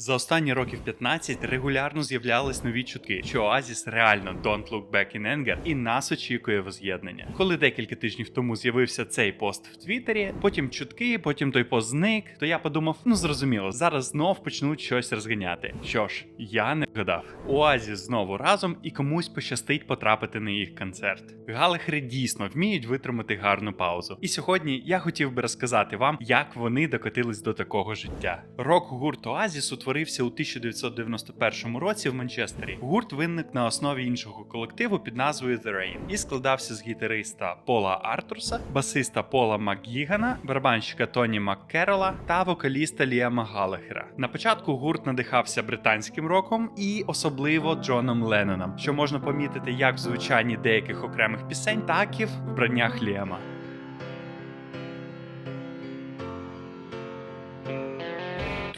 За останні років 15 регулярно з'являлись нові чутки, що Оазіс реально don't look back in anger і нас очікує воз'єднання. Коли декілька тижнів тому з'явився цей пост в Твіттері, потім чутки, потім той пост зник, то я подумав: ну зрозуміло, зараз знов почнуть щось розганяти. Що ж, я не вгадав. Оазіс знову разом і комусь пощастить потрапити на їх концерт. Галахери дійсно вміють витримати гарну паузу. І сьогодні я хотів би розказати вам, як вони докотились до такого життя. Рок-гурт Оазіс утворився у 1991 році в Манчестері. Гурт виник на основі іншого колективу під назвою The Rain і складався з гітариста Пола Артурса, басиста Пола МакГігана, барабанщика Тоні Маккерола та вокаліста Ліама Галахера. На початку гурт надихався британським роком і особливо Джоном Ленноном, що можна помітити як в звучанні деяких окремих пісень, так і в вбраннях Ліама.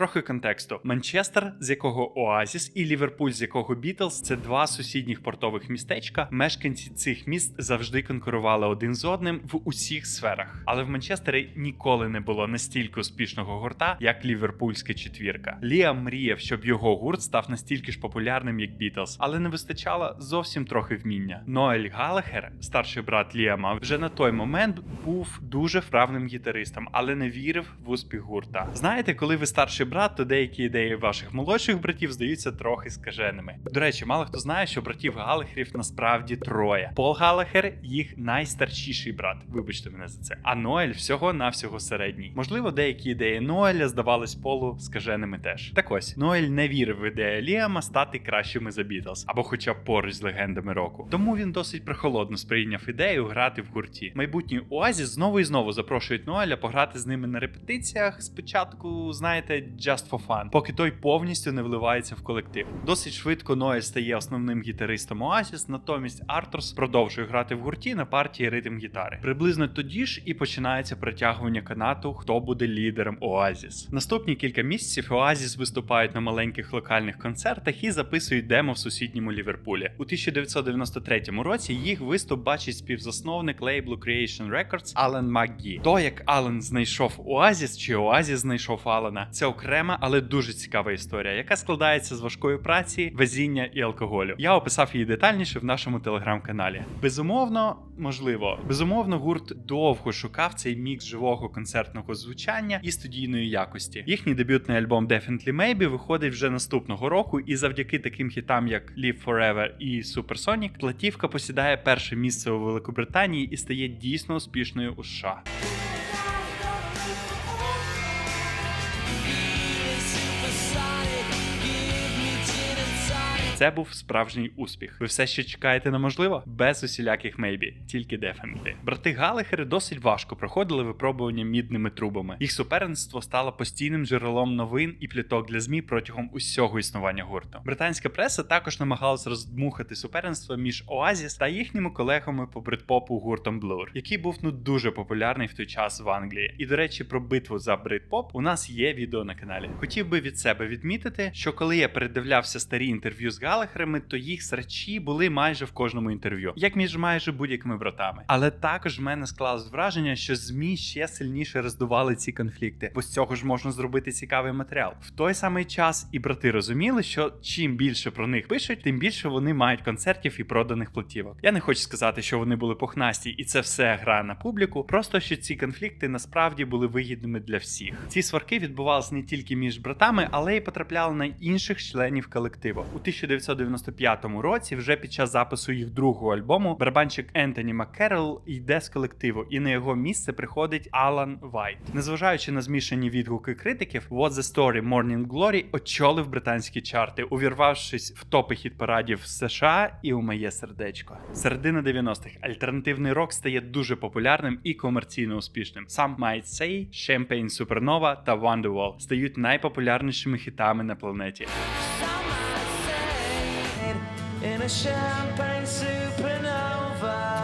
Трохи контексту: Манчестер, з якого Оазіс, і Ліверпуль, з якого Бітлз, це два сусідніх портових містечка. Мешканці цих міст завжди конкурували один з одним в усіх сферах. Але в Манчестері ніколи не було настільки успішного гурта, як ліверпульська четвірка. Ліам мріяв, щоб його гурт став настільки ж популярним, як Бітлз, але не вистачало зовсім трохи вміння. Ноель Галахер, старший брат Ліама, вже на той момент був дуже вправним гітаристом, але не вірив в успіх гурта. Знаєте, коли ви старший брат, то деякі ідеї ваших молодших братів здаються трохи скаженими. До речі, мало хто знає, що братів Галахерів насправді троє. Пол Галахер їх найстаршіший брат. Вибачте мене за це. А Ноель всього навсього середній. Можливо, деякі ідеї Ноеля здавались Полу скаженими теж. Так ось Ноель не вірив в ідею Ліама стати кращими за Бітлз, або хоча б поруч з легендами року. Тому він досить прохолодно сприйняв ідею грати в гурті. Майбутній Оазіс знову і знову запрошують Ноеля пограти з ними на репетиціях. Спочатку, знаєте, just for fun, поки той повністю не вливається в колектив. Досить швидко Ноель стає основним гітаристом Оазіс, натомість Артурс продовжує грати в гурті на партії ритм гітари. Приблизно тоді ж і починається притягування канату, хто буде лідером Оазіс. Наступні кілька місяців Оазіс виступають на маленьких локальних концертах і записують демо в сусідньому Ліверпулі. У 1993 році їх виступ бачить співзасновник лейблу Creation Records Ален Макгі. То як Ален знайшов Оазіс чи Оазіс знайшов Алена, це окрема, але дуже цікава історія, яка складається з важкої праці, везіння і алкоголю. Я описав її детальніше в нашому телеграм-каналі. Безумовно, можливо, безумовно, гурт довго шукав цей мікс живого концертного звучання і студійної якості. Їхній дебютний альбом Definitely Maybe виходить вже наступного року, і завдяки таким хітам, як Live Forever і Supersonic, платівка посідає перше місце у Великобританії і стає дійсно успішною у США. Це був справжній успіх. Ви все ще чекаєте на можливо? Без усіляких мейбі, тільки дефенти. Брати Галахери досить важко проходили випробування мідними трубами. Їх суперництво стало постійним джерелом новин і пліток для змі протягом усього існування гурту. Британська преса також намагалась роздмухати суперництво між Оазіс та їхніми колегами по бритпопу гуртом Blur, який був ну дуже популярний в той час в Англії. І до речі, про битву за бритпоп у нас є відео на каналі. Хотів би від себе відмітити, що коли я передивлявся старі інтерв'ю з Галахерами, то їх срачі були майже в кожному інтерв'ю, як між майже будь-якими братами. Але також в мене склалось враження, що змі ще сильніше роздували ці конфлікти, бо з цього ж можна зробити цікавий матеріал. В той самий час і брати розуміли, що чим більше про них пишуть, тим більше вони мають концертів і проданих платівок. Я не хочу сказати, що вони були пухнасті, і це все гра на публіку. Просто що ці конфлікти насправді були вигідними для всіх. Ці сварки відбувалися не тільки між братами, але й потрапляли на інших членів колективу. У 1995 році, вже під час запису їх другого альбому, барабанщик Ентоні Маккерл йде з колективу, і на його місце приходить Алан Вайт. Незважаючи на змішані відгуки критиків, What the Story Morning Glory очолив британські чарти, увірвавшись в топи хіт парадів США і у моє сердечко. Середина 90-х альтернативний рок стає дуже популярним і комерційно успішним. Some Might Say, Champagne Supernova та Wonderwall стають найпопулярнішими хітами на планеті. In a champagne supernova.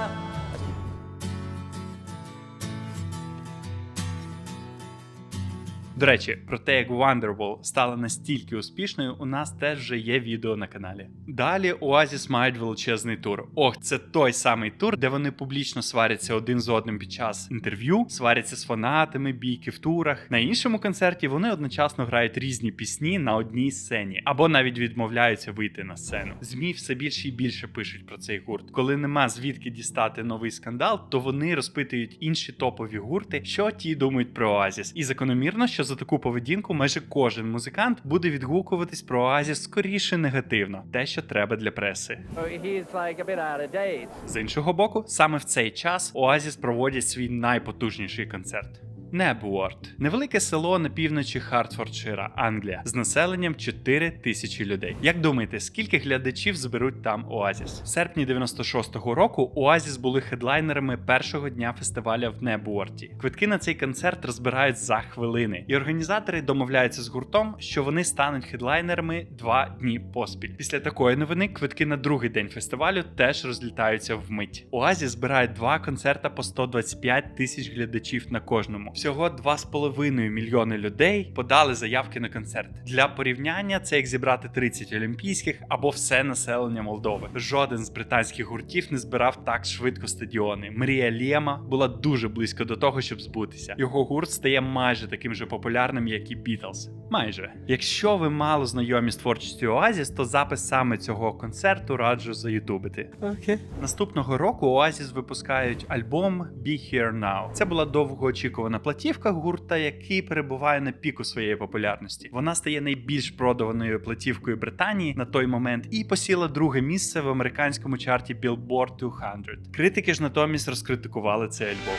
До речі, про те, як Wonderwall стала настільки успішною, у нас теж вже є відео на каналі. Далі Oasis мають величезний тур. Ох, це той самий тур, де вони публічно сваряться один з одним під час інтерв'ю, сваряться з фанатами, бійки в турах. На іншому концерті вони одночасно грають різні пісні на одній сцені, або навіть відмовляються вийти на сцену. Змі все більше і більше пишуть про цей гурт. Коли нема звідки дістати новий скандал, то вони розпитують інші топові гурти, що ті думають про Оазіс. І закономірно, що за таку поведінку майже кожен музикант буде відгукуватись про Оазіс скоріше негативно, те, що треба для преси. З іншого боку, саме в цей час Оазіс проводять свій найпотужніший концерт. Небуорд невелике село на півночі Хартфордшира, Англія, з населенням 4 тисячі людей. Як думаєте, скільки глядачів зберуть там Оазіс? В серпні 96-го року Оазіс були хедлайнерами першого дня фестиваля в Небуорді. Квитки на цей концерт розбирають за хвилини, і організатори домовляються з гуртом, що вони стануть хедлайнерами два дні поспіль. Після такої новини квитки на другий день фестивалю теж розлітаються вмить. Оазіс збирають два концерта по 125 тисяч глядачів на кожному. Всього 2,5 мільйони людей подали заявки на концерт. Для порівняння це як зібрати 30 олімпійських або все населення Молдови. Жоден з британських гуртів не збирав так швидко стадіони. Мрія Лєма була дуже близько до того, щоб збутися. Його гурт стає майже таким же популярним, як і Бітлз. Майже. Якщо ви мало знайомі з творчістю Оазіс, то запис саме цього концерту раджу заютубити. Okay. Наступного року Oasis випускають альбом Be Here Now. Це була довгоочікувана платівка гурта, який перебуває на піку своєї популярності. Вона стає найбільш продаваною платівкою Британії на той момент і посіла друге місце в американському чарті Billboard 200. Критики ж натомість розкритикували цей альбом.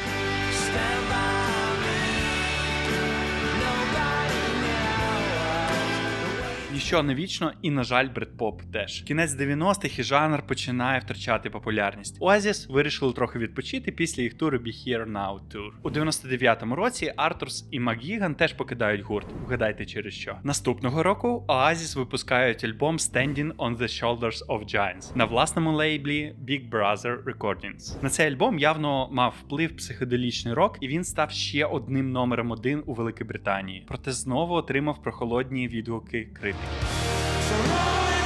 Knows. Ніщо не вічно, і на жаль, бредпоп теж. Кінець 90-х і жанр починає втрачати популярність. Oasis вирішили трохи відпочити після їх туру Be Here Now Tour. У 99-му році Артурс і Макгіган теж покидають гурт. Вгадайте через що. Наступного року Oasis випускають альбом Standing on the Shoulders of Giants на власному лейблі Big Brother Recordings. На цей альбом явно мав вплив психоделічний рок, і він став ще одним номером один у Великій Британії. Проте знову отримав прохолодні відгуки критики. So long.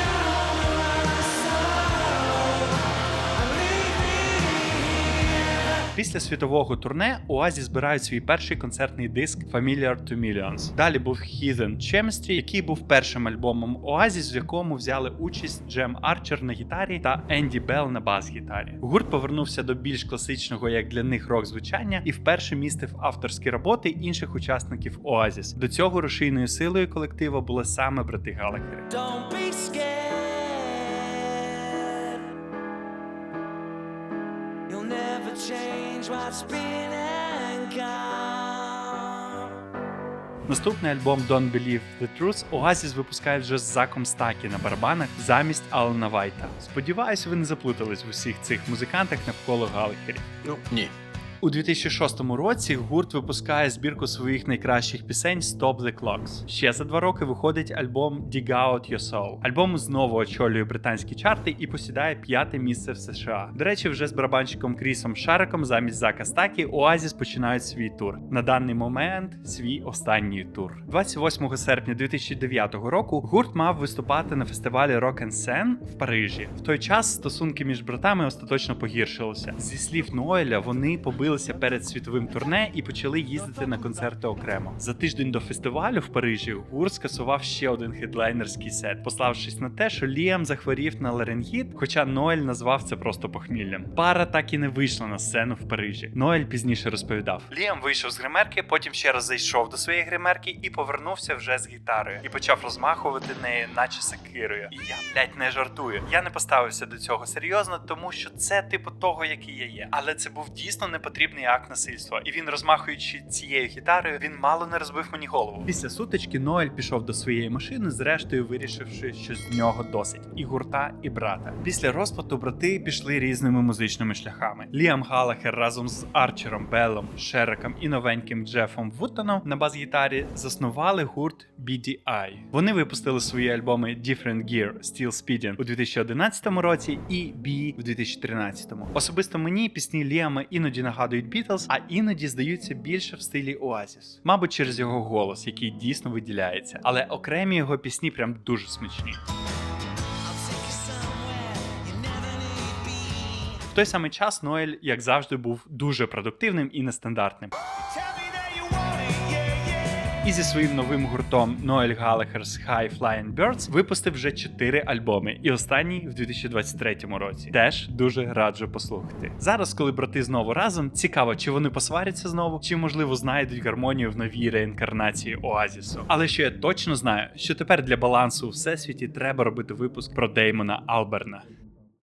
Після світового турне Оазі збирають свій перший концертний диск Familiar to Millions. Далі був Hidden Chemistry, який був першим альбомом Оазіс, в якому взяли участь Джем Арчер на гітарі та Енді Белл на бас-гітарі. Гурт повернувся до більш класичного, як для них рок звучання, і вперше містив авторські роботи інших учасників Оазіс. До цього рушійною силою колектива були саме брати Галахери. Change what's been and gone. Наступний альбом Don't Believe the Truth Oasis випускає вже з Заком Стакі на барабанах замість Алана Вайта. Сподіваюсь, ви не заплутались в усіх цих музикантах навколо Галахері. Ну, ні. У 2006 році гурт випускає збірку своїх найкращих пісень Stop the Clocks. Ще за два роки виходить альбом Dig Out Your Soul. Альбом знову очолює британські чарти і посідає п'яте місце в США. До речі, вже з барабанщиком Крісом Шариком замість Зака Стакі Oasis починають свій тур. На даний момент свій останній тур. 28 серпня 2009 року гурт мав виступати на фестивалі Rock and Sen в Парижі. В той час стосунки між братами остаточно погіршилися. Зі слів Ноеля, вони побилися перед світовим турне і почали їздити на концерти окремо. За тиждень до фестивалю в Парижі гурт скасував ще один хедлайнерський сет, пославшись на те, що Ліам захворів на ларингіт, хоча Ноель назвав це просто похміллям. Пара так і не вийшла на сцену в Парижі. Ноель пізніше розповідав: Ліам вийшов з гримерки, потім ще раз зайшов до своєї гримерки і повернувся вже з гітарою і почав розмахувати нею, наче сакирою. І я, блядь, не жартую. Я не поставився до цього серйозно, тому що це типу того, який я є. Але це був дійсно непотрібний акт насильства. І він, розмахуючи цією гітарою, він мало не розбив мені голову. Після сутички Ноель пішов до своєї машини, зрештою вирішивши, що з нього досить і гурта, і брата. Після розпаду брати пішли різними музичними шляхами. Ліам Галахер разом з Арчером Беллом, Шереком і новеньким Джефом Вуттоном на бас-гітарі заснували гурт BDI. Вони випустили свої альбоми Different Gear Still Speeding у 2011 році і B в 2013. Особисто мені пісні Ліама іноді нагадують нагадують Бітлз, а іноді здаються більше в стилі Оазіс. Мабуть, через його голос, який дійсно виділяється. Але окремі його пісні прям дуже смачні. В той самий час Ноель, як завжди, був дуже продуктивним і нестандартним. І зі своїм новим гуртом Noel Gallagher's High Flying Birds випустив вже 4 альбоми, і останній в 2023 році. Теж дуже раджу послухати. Зараз, коли брати знову разом, цікаво, чи вони посваряться знову, чи можливо знайдуть гармонію в новій реінкарнації Оазісу. Але що я точно знаю, що тепер для балансу у всесвіті треба робити випуск про Деймона Алберна.